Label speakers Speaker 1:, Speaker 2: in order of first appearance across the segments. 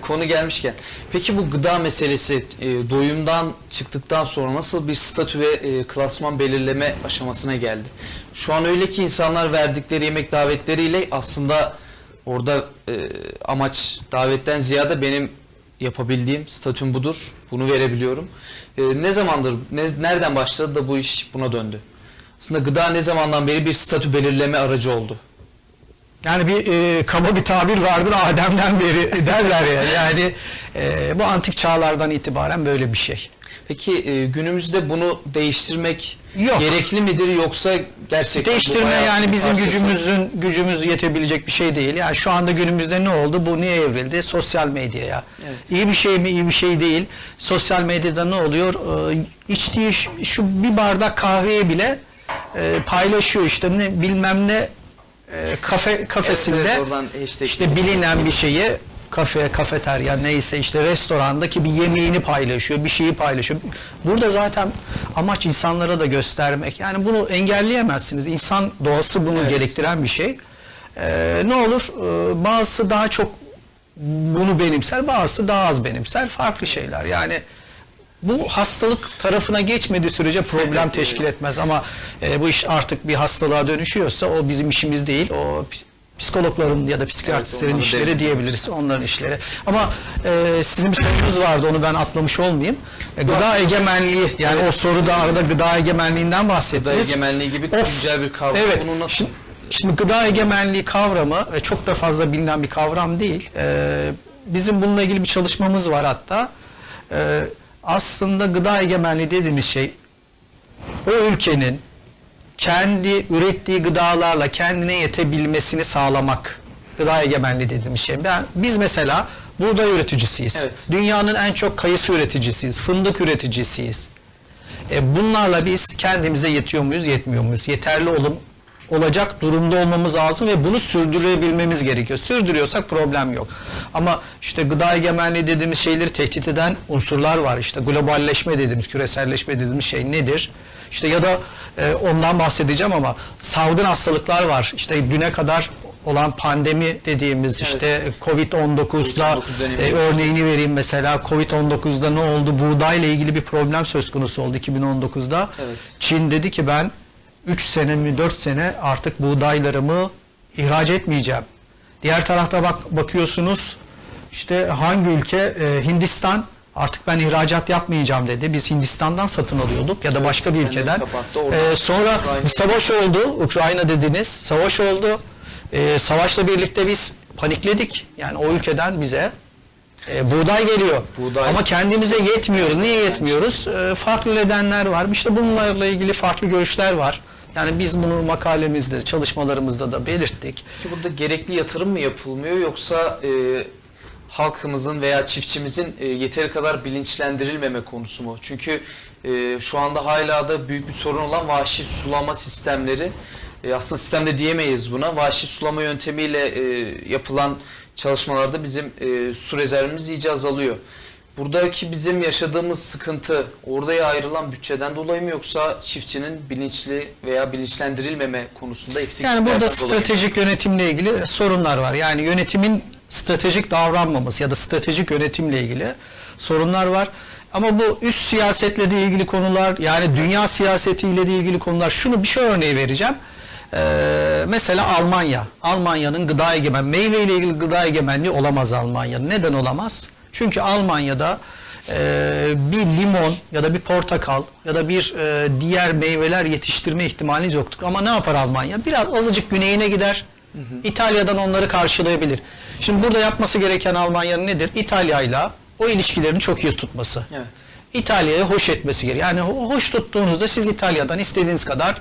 Speaker 1: Konu gelmişken, peki bu gıda meselesi e, doyumdan çıktıktan sonra nasıl bir statü ve e, klasman belirleme aşamasına geldi? Şu an öyle ki insanlar verdikleri yemek davetleriyle aslında orada e, amaç davetten ziyade benim yapabildiğim statüm budur, bunu verebiliyorum. E, ne zamandır, ne, nereden başladı da bu iş buna döndü? Aslında gıda ne zamandan beri bir statü belirleme aracı oldu?
Speaker 2: Yani bir e, kaba bir tabir vardır Adem'den beri derler ya. Yani e, bu antik çağlardan itibaren böyle bir şey.
Speaker 1: Peki e, günümüzde bunu değiştirmek
Speaker 2: Yok.
Speaker 1: gerekli midir yoksa gerçekten
Speaker 2: Değiştirme yani bizim
Speaker 1: parçası?
Speaker 2: gücümüzün gücümüz yetebilecek bir şey değil. Yani şu anda günümüzde ne oldu? Bu niye evrildi? Sosyal medyaya.
Speaker 1: Evet.
Speaker 2: İyi bir şey mi? iyi bir şey değil. Sosyal medyada ne oluyor? Ee, içtiği şu, bir bardak kahveyi bile e, paylaşıyor işte ne bilmem ne e, kafe kafesinde
Speaker 1: Evet, evet,
Speaker 2: işte bilinen bir şeyi kafe, kafeterya neyse işte restorandaki bir yemeğini paylaşıyor, bir şeyi paylaşıyor. Burada zaten amaç insanlara da göstermek. Yani bunu engelleyemezsiniz. İnsan doğası bunu
Speaker 1: Evet.
Speaker 2: gerektiren bir şey. Ee, ne olur? Ee, bazısı daha çok bunu benimser, bazısı daha az benimser. Farklı şeyler. Yani bu hastalık tarafına geçmediği sürece problem teşkil etmez ama e, bu iş artık bir hastalığa dönüşüyorsa o bizim işimiz değil. O ps- psikologların ya da psikiyatristlerin
Speaker 1: onların
Speaker 2: işleri
Speaker 1: devleti.
Speaker 2: diyebiliriz. Onların işleri. Ama e, sizin bir sorunuz vardı onu ben atlamış olmayayım. E, gıda egemenliği yani o soruda arada gıda egemenliğinden
Speaker 1: Gıda
Speaker 2: bahsettiniz.
Speaker 1: egemenliği gibi
Speaker 2: Of,
Speaker 1: güzel bir kavram.
Speaker 2: Evet.
Speaker 1: Bunu nasıl
Speaker 2: Şimdi, şimdi gıda egemenliği kavramı e, çok da fazla bilinen bir kavram değil. E, bizim bununla ilgili bir çalışmamız var hatta. E, aslında gıda egemenliği dediğimiz şey o ülkenin kendi ürettiği gıdalarla kendine yetebilmesini sağlamak. Gıda egemenliği dediğimiz şey. Ben, biz mesela buğday üreticisiyiz.
Speaker 1: Evet.
Speaker 2: Dünyanın en çok kayısı üreticisiyiz. Fındık üreticisiyiz. E, bunlarla biz kendimize yetiyor muyuz, yetmiyor muyuz? Yeterli olum olacak durumda olmamız lazım ve bunu sürdürebilmemiz gerekiyor. Sürdürüyorsak problem yok. Ama işte gıda egemenliği dediğimiz şeyleri tehdit eden unsurlar var. İşte globalleşme dediğimiz, küreselleşme dediğimiz şey nedir? İşte ya da e, ondan bahsedeceğim ama salgın hastalıklar var. İşte düne kadar olan pandemi dediğimiz işte Covid-19'da
Speaker 1: Covid-19 dönemi.
Speaker 2: e, örneğini vereyim mesela Covid-19'da ne oldu? Buğdayla ilgili bir problem söz konusu oldu 2019'da.
Speaker 1: Evet.
Speaker 2: Çin dedi ki ben 3 sene mi 4 sene artık buğdaylarımı ihraç etmeyeceğim. Diğer tarafta bak bakıyorsunuz işte hangi ülke e, Hindistan artık ben ihracat yapmayacağım dedi. Biz Hindistan'dan satın alıyorduk ya da başka bir ülkeden. E, sonra bir savaş oldu. Ukrayna dediniz. Savaş oldu. E, savaşla birlikte biz panikledik. Yani o ülkeden bize e, buğday geliyor.
Speaker 1: Buğday-
Speaker 2: Ama kendimize yetmiyoruz. Niye yetmiyoruz? E, farklı nedenler var. İşte bunlarla ilgili farklı görüşler var. Yani biz bunu makalemizde, çalışmalarımızda da belirttik.
Speaker 1: Peki burada gerekli yatırım mı yapılmıyor yoksa e, halkımızın veya çiftçimizin e, yeteri kadar bilinçlendirilmeme konusu mu? Çünkü e, şu anda hala da büyük bir sorun olan vahşi sulama sistemleri e, aslında sistemde diyemeyiz buna. Vahşi sulama yöntemiyle e, yapılan çalışmalarda bizim e, su rezervimiz iyice azalıyor. Buradaki bizim yaşadığımız sıkıntı oraya ayrılan bütçeden dolayı mı yoksa çiftçinin bilinçli veya bilinçlendirilmeme konusunda eksikliklerden
Speaker 2: Yani burada
Speaker 1: dolayı
Speaker 2: stratejik yönetimle ilgili sorunlar var. Yani yönetimin stratejik davranmaması ya da stratejik yönetimle ilgili sorunlar var. Ama bu üst siyasetle de ilgili konular yani dünya siyasetiyle de ilgili konular şunu bir şey örneği vereceğim. Ee, mesela Almanya. Almanya'nın gıda egemen, meyve ile ilgili gıda egemenliği olamaz Almanya'nın. Neden olamaz? Çünkü Almanya'da e, bir limon ya da bir portakal ya da bir e, diğer meyveler yetiştirme ihtimaliniz yoktur. Ama ne yapar Almanya? Biraz azıcık güneyine gider. İtalya'dan onları karşılayabilir. Şimdi burada yapması gereken Almanya'nın nedir? İtalya'yla o ilişkilerini çok iyi tutması.
Speaker 1: Evet.
Speaker 2: İtalya'yı hoş etmesi gerekiyor. Yani ho- hoş tuttuğunuzda siz İtalya'dan istediğiniz kadar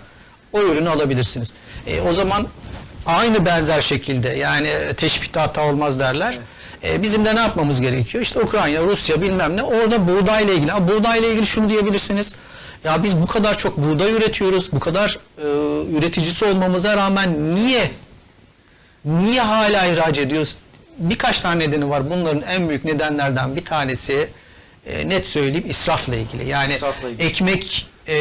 Speaker 2: o ürünü alabilirsiniz. E, o zaman aynı benzer şekilde yani teşbihte hata olmaz derler. E, bizim de ne yapmamız gerekiyor? İşte Ukrayna, Rusya bilmem ne orada buğdayla ilgili. Ama buğdayla ilgili şunu diyebilirsiniz. Ya biz bu kadar çok buğday üretiyoruz. Bu kadar e, üreticisi olmamıza rağmen niye niye hala ihraç ediyoruz? Birkaç tane nedeni var. Bunların en büyük nedenlerden bir tanesi e, net söyleyeyim israfla ilgili. Yani
Speaker 1: İsrafla ilgili.
Speaker 2: ekmek e,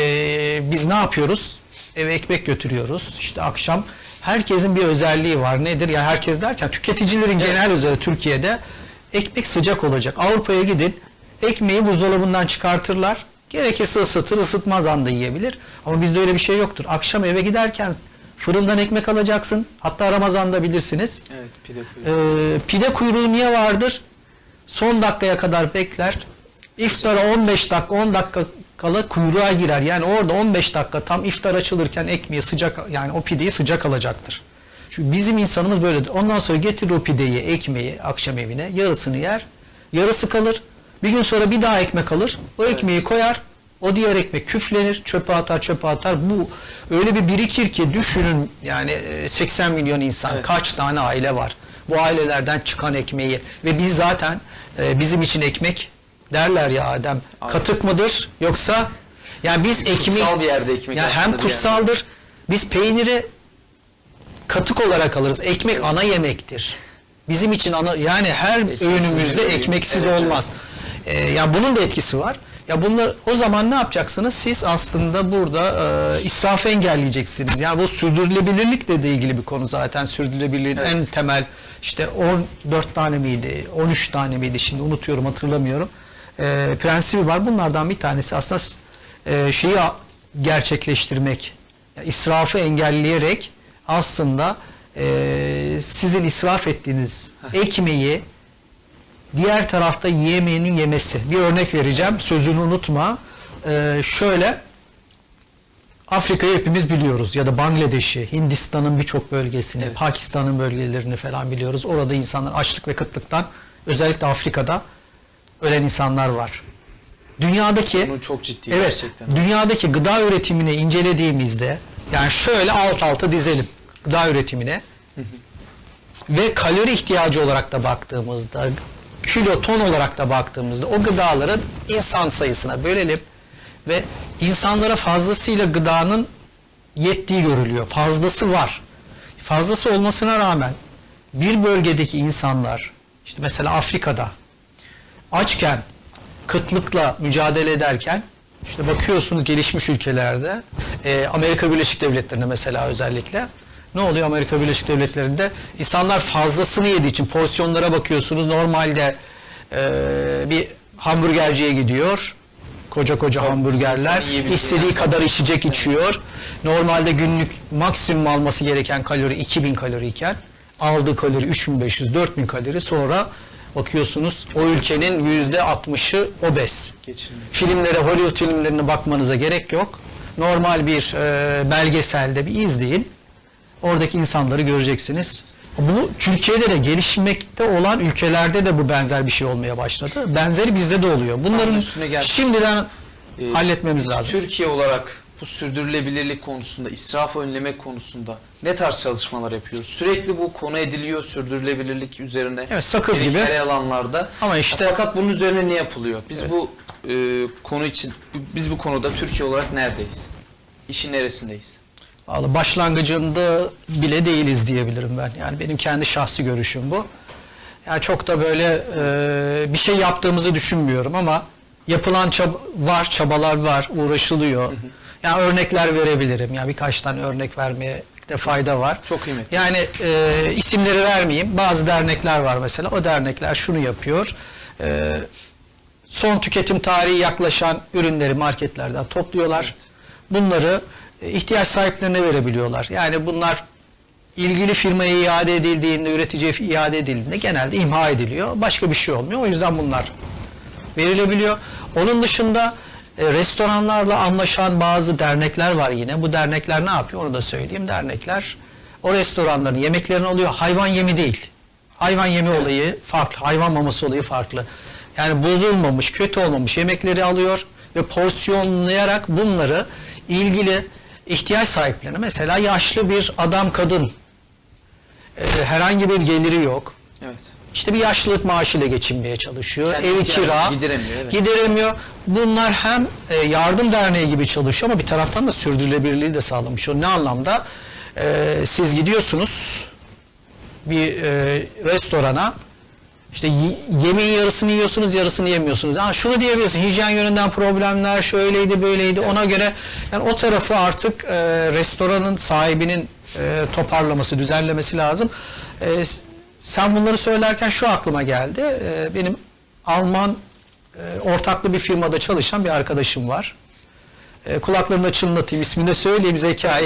Speaker 2: biz ne yapıyoruz? Eve ekmek götürüyoruz. İşte akşam herkesin bir özelliği var. Nedir? Ya herkes derken tüketicilerin genel özelliği Türkiye'de Ekmek sıcak olacak. Avrupa'ya gidin. Ekmeği buzdolabından çıkartırlar. Gerekirse ısıtır, ısıtmadan da yiyebilir. Ama bizde öyle bir şey yoktur. Akşam eve giderken fırından ekmek alacaksın. Hatta Ramazan'da bilirsiniz.
Speaker 1: Evet pide kuyruğu.
Speaker 2: Ee, pide kuyruğu niye vardır? Son dakikaya kadar bekler. İftara 15 dakika 10 dakika kala kuyruğa girer. Yani orada 15 dakika tam iftar açılırken ekmeği sıcak yani o pideyi sıcak alacaktır. Çünkü bizim insanımız böyledir. Ondan sonra getirir o pideyi, ekmeği akşam evine yarısını yer. Yarısı kalır. Bir gün sonra bir daha ekmek alır. O ekmeği koyar. O diğer ekmek küflenir, çöpe atar, çöpe atar. Bu öyle bir birikir ki düşünün yani e, 80 milyon insan,
Speaker 1: Evet.
Speaker 2: kaç tane aile var. Bu ailelerden çıkan ekmeği ve biz zaten e, bizim için ekmek derler ya Adem.
Speaker 1: Aynen.
Speaker 2: Katık mıdır yoksa yani biz ekmeği
Speaker 1: Kutsal bir yerde ekmek
Speaker 2: yani hem kutsaldır. Biz peyniri katık olarak alırız. Ekmek ana yemektir. Bizim için ana yani her
Speaker 1: Ekmeksiz
Speaker 2: öğünümüzde ekmeksiz
Speaker 1: Evet,
Speaker 2: olmaz. Ee, ya bunun da etkisi var. Ya bunlar o zaman ne yapacaksınız? Siz aslında burada e, israfı engelleyeceksiniz. Yani bu sürdürülebilirlikle de ilgili bir konu zaten. Sürdürülebilirliğin
Speaker 1: Evet.
Speaker 2: en temel işte 14 tane miydi, 13 tane miydi şimdi unutuyorum hatırlamıyorum. E, prensibi var. Bunlardan bir tanesi aslında e, şeyi gerçekleştirmek. Yani israfı engelleyerek aslında e, sizin israf ettiğiniz ekmeği diğer tarafta yemeğinin yemesi. Bir örnek vereceğim. Sözünü unutma. Ee, şöyle Afrika'yı hepimiz biliyoruz ya da Bangladeş'i, Hindistan'ın birçok bölgesini,
Speaker 1: Evet.
Speaker 2: Pakistan'ın bölgelerini falan biliyoruz. Orada insanlar açlık ve kıtlıktan özellikle Afrika'da ölen insanlar var. Dünyadaki
Speaker 1: Bunu çok ciddi
Speaker 2: evet,
Speaker 1: gerçekten.
Speaker 2: dünyadaki gıda üretimini incelediğimizde yani şöyle alt alta dizelim gıda üretimine ve kalori ihtiyacı olarak da baktığımızda kilo ton olarak da baktığımızda o gıdaların insan sayısına bölelim ve insanlara fazlasıyla gıdanın yettiği görülüyor. Fazlası var. Fazlası olmasına rağmen bir bölgedeki insanlar işte mesela Afrika'da açken kıtlıkla mücadele ederken işte bakıyorsunuz gelişmiş ülkelerde e, Amerika Birleşik Devletleri'nde mesela özellikle ne oluyor Amerika Birleşik Devletleri'nde? İnsanlar fazlasını yediği için porsiyonlara bakıyorsunuz normalde e, bir hamburgerciye gidiyor koca koca hamburgerler istediği kadar
Speaker 1: fazla.
Speaker 2: içecek içiyor. Normalde günlük maksimum alması gereken kalori 2000 kalori iken aldığı kalori 3500 4000 kalori sonra bakıyorsunuz o ülkenin yüzde 60'ı obez. Filmlere, Hollywood filmlerine bakmanıza gerek yok. Normal bir e, belgeselde bir izleyin. Oradaki insanları göreceksiniz. Bu Türkiye'de de gelişmekte olan ülkelerde de bu benzer bir şey olmaya başladı. Benzeri bizde de oluyor. Bunların şimdiden
Speaker 1: Ee,
Speaker 2: halletmemiz lazım.
Speaker 1: Türkiye olarak bu sürdürülebilirlik konusunda, israf önlemek konusunda ne tarz çalışmalar yapıyoruz? Sürekli bu konu ediliyor sürdürülebilirlik üzerine.
Speaker 2: Evet, sakız gibi.
Speaker 1: alanlarda.
Speaker 2: Ama işte-
Speaker 1: fakat bunun üzerine ne yapılıyor? Biz bu e, konu için biz bu konuda Türkiye olarak neredeyiz? İşin neresindeyiz?
Speaker 2: Vallahi başlangıcında bile değiliz diyebilirim ben. Yani benim kendi şahsi görüşüm bu. Yani çok da böyle e, bir şey yaptığımızı düşünmüyorum ama yapılan çab- var, çabalar var, uğraşılıyor. Yani örnekler verebilirim. Yani birkaç tane örnek vermeye de fayda var.
Speaker 1: Çok kıymetli.
Speaker 2: Yani e, isimleri vermeyeyim. Bazı dernekler var mesela. O dernekler şunu yapıyor. E, son tüketim tarihi yaklaşan ürünleri marketlerden topluyorlar.
Speaker 1: Evet.
Speaker 2: Bunları e, ihtiyaç sahiplerine verebiliyorlar. Yani bunlar ilgili firmaya iade edildiğinde, üreticiye iade edildiğinde genelde imha ediliyor. Başka bir şey olmuyor. O yüzden bunlar verilebiliyor. Onun dışında e, restoranlarla anlaşan bazı dernekler var yine. Bu dernekler ne yapıyor onu da söyleyeyim. Dernekler o restoranların yemeklerini alıyor. Hayvan yemi değil. Hayvan yemi olayı farklı. Hayvan maması olayı farklı. Yani bozulmamış, kötü olmamış yemekleri alıyor ve porsiyonlayarak bunları ilgili ihtiyaç sahiplerine mesela yaşlı bir adam kadın e, herhangi bir geliri yok.
Speaker 1: Evet.
Speaker 2: İşte bir yaşlılık maaşıyla geçinmeye çalışıyor.
Speaker 1: Kendi
Speaker 2: Evi kira.
Speaker 1: gideremiyor, evet.
Speaker 2: Gideremiyor. Bunlar hem e, yardım derneği gibi çalışıyor ama bir taraftan da sürdürülebilirliği de sağlamış. O ne anlamda? E, siz gidiyorsunuz bir e, restorana işte yemeğin yarısını yiyorsunuz, yarısını yemiyorsunuz. Ha, şunu diyebilirsin, hijyen yönünden problemler şöyleydi, böyleydi. Ona göre yani o tarafı artık e, restoranın sahibinin e, toparlaması, düzenlemesi lazım. E, sen bunları söylerken şu aklıma geldi. Ee, benim Alman e, ortaklı bir firmada çalışan bir arkadaşım var. E, kulaklarında çınlatayım, ismini de söyleyeyim Zekai.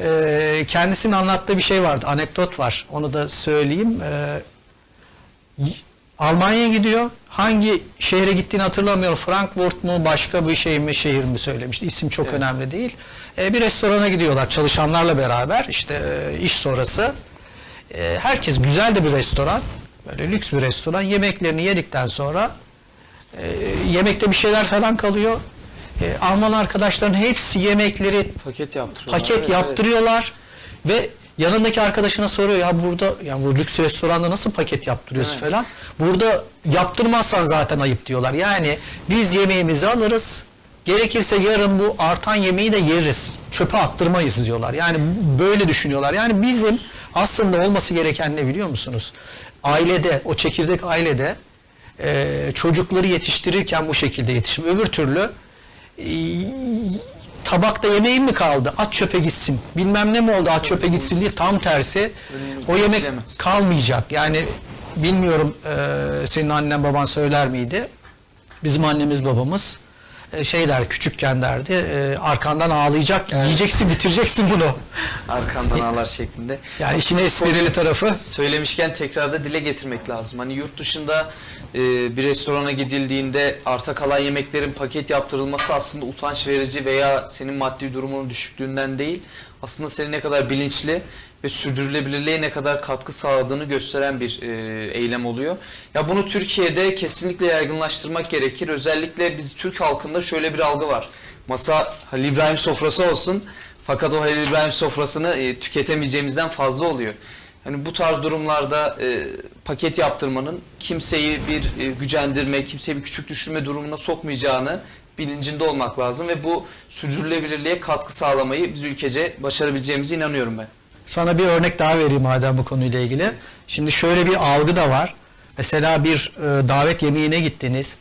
Speaker 2: Ee, kendisinin anlattığı bir şey vardı, anekdot var. Onu da söyleyeyim. Ee, y- Almanya'ya gidiyor. Hangi şehre gittiğini hatırlamıyorum. Frankfurt mu, başka bir şey mi, şehir mi söylemişti. İsim çok
Speaker 1: Evet.
Speaker 2: önemli değil. Ee, bir restorana gidiyorlar çalışanlarla beraber. işte e, iş sonrası. Ee, herkes güzel de bir restoran. Böyle lüks bir restoran. Yemeklerini yedikten sonra e, yemekte bir şeyler falan kalıyor. E, Alman arkadaşların hepsi yemekleri
Speaker 1: Paket yaptırıyorlar.
Speaker 2: paket
Speaker 1: Evet,
Speaker 2: yaptırıyorlar ve yanındaki arkadaşına soruyor ya burada yani bu lüks restoranda nasıl paket yaptırıyorsun
Speaker 1: Evet.
Speaker 2: falan. Burada yaptırmazsan zaten ayıp diyorlar. Yani biz yemeğimizi alırız. Gerekirse yarın bu artan yemeği de yeriz. Çöpe attırmayız diyorlar. Yani böyle düşünüyorlar. Yani bizim aslında olması gereken ne biliyor musunuz? Ailede, o çekirdek ailede e, çocukları yetiştirirken bu şekilde yetişim. Öbür türlü e, tabakta yemeğin mi kaldı? At çöpe gitsin. Bilmem ne mi oldu? At çöpe gitsin değil. Tam tersi. O yemek kalmayacak. Yani bilmiyorum e, senin annen baban söyler miydi? Bizim annemiz babamız şey der küçükken derdi e, arkandan ağlayacak yiyeceksin bitireceksin bunu.
Speaker 1: Arkandan ağlar şeklinde.
Speaker 2: Yani işin esprili tarafı.
Speaker 1: Söylemişken tekrar da dile getirmek lazım. Hani yurt dışında e, bir restorana gidildiğinde arta kalan yemeklerin paket yaptırılması aslında utanç verici veya senin maddi durumunun düşüklüğünden değil. Aslında seni ne kadar bilinçli ve sürdürülebilirliğe ne kadar katkı sağladığını gösteren bir e, eylem oluyor. Ya bunu Türkiye'de kesinlikle yaygınlaştırmak gerekir. Özellikle biz Türk halkında şöyle bir algı var. Masa Halil İbrahim sofrası olsun fakat o Halil İbrahim sofrasını e, tüketemeyeceğimizden fazla oluyor. Hani bu tarz durumlarda e, paket yaptırmanın kimseyi bir e, gücendirme, kimseyi bir küçük düşürme durumuna sokmayacağını bilincinde olmak lazım ve bu sürdürülebilirliğe katkı sağlamayı biz ülkece başarabileceğimize inanıyorum ben.
Speaker 2: Sana bir örnek daha vereyim madem bu konuyla ilgili. Şimdi şöyle bir algı da var. Mesela bir e, davet yemeğine gittiniz.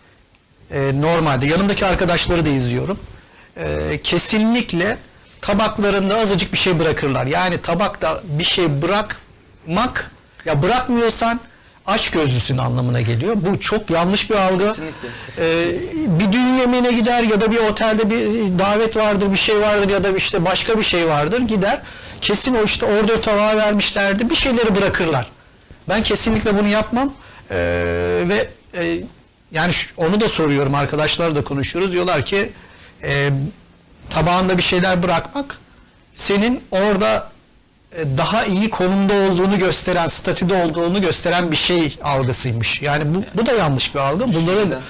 Speaker 2: E, normalde yanımdaki arkadaşları da izliyorum. E, kesinlikle tabaklarında azıcık bir şey bırakırlar. Yani tabakta bir şey bırakmak ya bırakmıyorsan aç gözlüsün anlamına geliyor. Bu çok yanlış bir algı.
Speaker 1: Kesinlikle.
Speaker 2: Ee, bir düğün yemeğine gider ya da bir otelde bir davet vardır, bir şey vardır ya da işte başka bir şey vardır gider. Kesin o işte orada tabağı vermişlerdi bir şeyleri bırakırlar. Ben kesinlikle bunu yapmam Ee, ve e, yani şu- onu da soruyorum arkadaşlarla da konuşuyoruz diyorlar ki e, tabağında bir şeyler bırakmak senin orada daha iyi konumda olduğunu gösteren, statüde olduğunu gösteren bir şey algısıymış. Yani bu, bu da yanlış bir algı. Bunların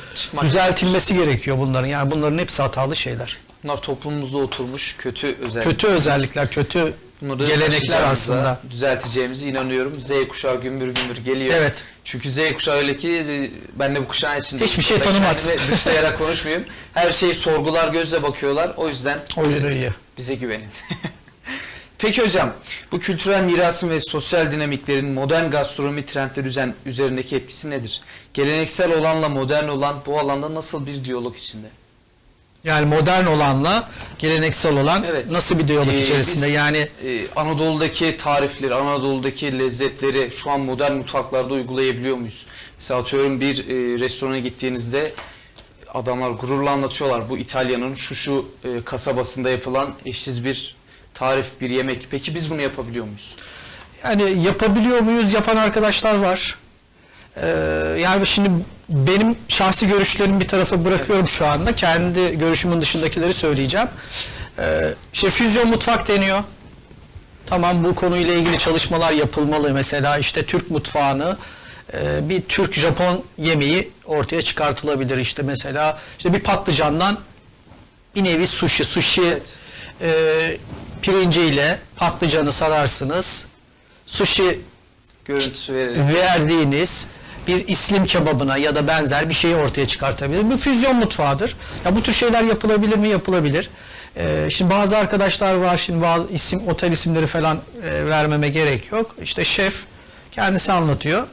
Speaker 2: düzeltilmesi gerekiyor bunların. Yani bunların hepsi hatalı şeyler.
Speaker 1: Bunlar toplumumuzda oturmuş kötü özellikler.
Speaker 2: Kötü özellikler, kötü
Speaker 1: Bunları
Speaker 2: gelenekler aslında.
Speaker 1: Düzelteceğimize inanıyorum. Z kuşağı gümbür gümbür geliyor.
Speaker 2: Evet.
Speaker 1: Çünkü Z kuşağı öyle ki e, ben de bu kuşağın içinde.
Speaker 2: Hiçbir şey tanımaz.
Speaker 1: Dışlayarak konuşmayayım. Her şeyi sorgular gözle bakıyorlar. O yüzden
Speaker 2: O yüzden iyi.
Speaker 1: bize güvenin. Peki hocam, bu kültürel mirasın ve sosyal dinamiklerin modern gastronomi trendleri üzerindeki etkisi nedir? Geleneksel olanla modern olan bu alanda nasıl bir diyalog içinde?
Speaker 2: Yani modern olanla geleneksel olan
Speaker 1: Evet.
Speaker 2: nasıl bir diyalog
Speaker 1: Ee,
Speaker 2: içerisinde?
Speaker 1: biz,
Speaker 2: yani
Speaker 1: e, Anadolu'daki tarifleri, Anadolu'daki lezzetleri şu an modern mutfaklarda uygulayabiliyor muyuz? Mesela atıyorum bir e, restorana gittiğinizde adamlar gururla anlatıyorlar. Bu İtalya'nın şu şu e, kasabasında yapılan eşsiz bir tarif, bir yemek. Peki biz bunu yapabiliyor muyuz?
Speaker 2: Yani yapabiliyor muyuz? Yapan arkadaşlar var. Ee, yani şimdi benim şahsi görüşlerimi bir tarafa bırakıyorum şu anda. Kendi görüşümün dışındakileri söyleyeceğim. Ee, işte füzyon mutfak deniyor. Tamam bu konuyla ilgili çalışmalar yapılmalı. Mesela işte Türk mutfağını e, bir Türk-Japon yemeği ortaya çıkartılabilir. İşte mesela işte bir patlıcandan bir nevi sushi. Sushi
Speaker 1: Evet.
Speaker 2: e, pirinciyle patlıcanı sararsınız. Sushi
Speaker 1: Görüntüsü verelim.
Speaker 2: verdiğiniz bir İslim kebabına ya da benzer bir şeyi ortaya çıkartabilir. Bu füzyon mutfağıdır. Ya bu tür şeyler yapılabilir mi? Yapılabilir. Ee, şimdi bazı arkadaşlar var şimdi bazı isim otel isimleri falan e, vermeme gerek yok. İşte şef kendisi anlatıyor.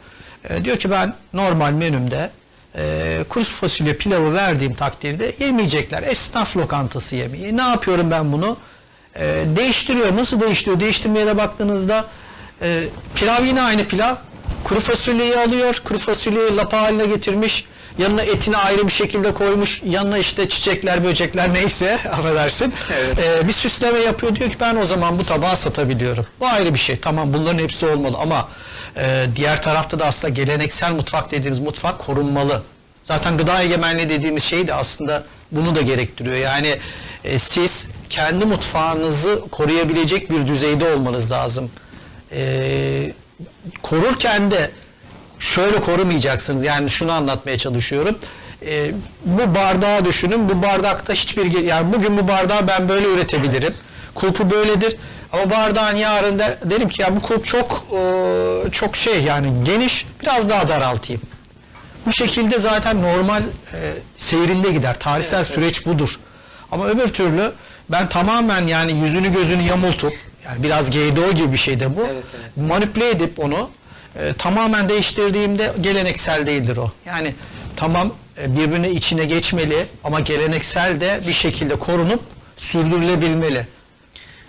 Speaker 2: E, diyor ki ben normal menümde e, kuru fasulye pilavı verdiğim takdirde yemeyecekler. Esnaf lokantası yemeği. Ne yapıyorum ben bunu? E, değiştiriyor. Nasıl değiştiriyor? Değiştirmeye de baktığınızda e, pilav yine aynı pilav. kuru fasulyeyi alıyor, kuru fasulyeyi lapa haline getirmiş, yanına etini ayrı bir şekilde koymuş, yanına işte çiçekler, böcekler neyse affedersin.
Speaker 1: Evet.
Speaker 2: Ee, bir süsleme yapıyor diyor ki ben o zaman bu tabağı satabiliyorum. Bu ayrı bir şey. Tamam bunların hepsi olmalı ama e, diğer tarafta da aslında geleneksel mutfak dediğimiz mutfak korunmalı. Zaten gıda egemenliği dediğimiz şey de aslında bunu da gerektiriyor. Yani e, siz kendi mutfağınızı koruyabilecek bir düzeyde olmanız lazım. E, korurken de şöyle korumayacaksınız. Yani şunu anlatmaya çalışıyorum. E, bu bardağı düşünün. Bu bardakta hiçbir yani bugün bu bardağı ben böyle üretebilirim. Kulpu böyledir. Ama bardağın yarın der, derim ki ya bu kulp çok e, çok şey yani geniş biraz daha daraltayım. Bu şekilde zaten normal e, seyrinde gider. Tarihsel süreç budur. Ama öbür türlü ben tamamen yani yüzünü gözünü yamultup yani biraz GDO gibi bir şey de bu.
Speaker 1: Evet, evet.
Speaker 2: Manipüle edip onu e, tamamen değiştirdiğimde geleneksel değildir o. Yani tamam e, birbirine içine geçmeli ama geleneksel de bir şekilde korunup sürdürülebilmeli.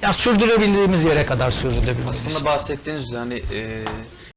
Speaker 2: Ya sürdürebildiğimiz yere kadar sürdürülebilmeli.
Speaker 1: Aslında bahsettiğiniz üzere hani e,